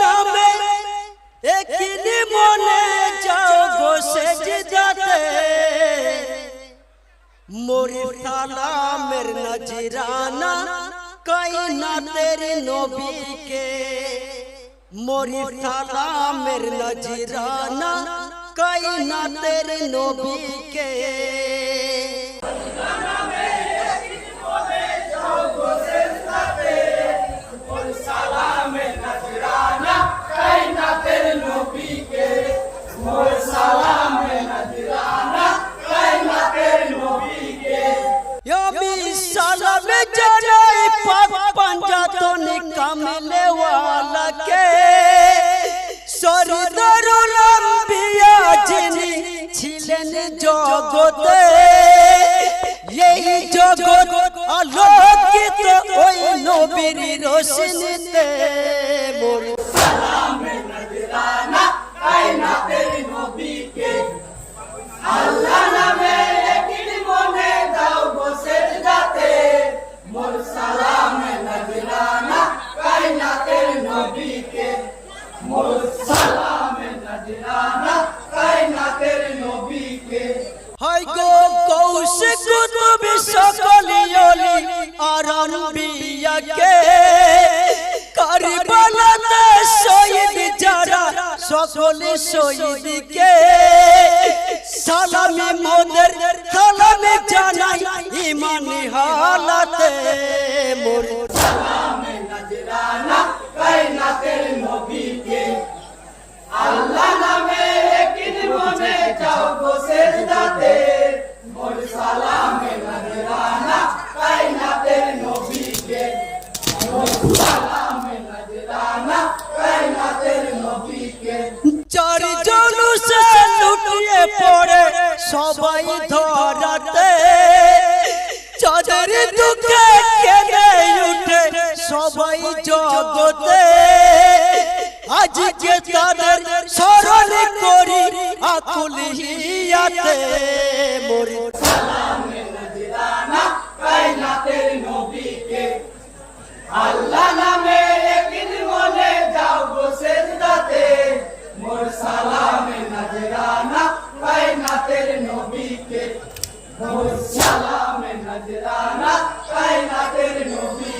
নামে একদিন মনে যাও গো সেজদাতে মোরে সালামের নজরানা কায়নাতের নবীকে। মোরে সালামের নজরানা কায়নাতের নবীকে। কামলে ওয়ালাকে সরদারুল আম্বিয়া যিনি ছিলেন জগতে এই জগৎ আলোকিত ওই নবীর রোশনীতে মোর হাই গো কৌশে কুতুব সকলি অলি আর আনবিয়াকে কারবালাতে শহীদ যারা, সকলে শহীদকে। সালামি মোদের, সালামি জানাই ইমানি হালাতে। মোর চারজন লুটিয়ে পড়ে সবাই ধরাতে। চাঁদের দুঃখে কেঁদে উঠে সবাই জগতে। আজকে তাদের স্মরণ করি আকুল হিয়াতে। মরি সালামে নজিরানা কায়নাতের নবীকে। আল্লাহ কায়নাতের নবীকে। সালামে নজরানা কায়নাতের নবী।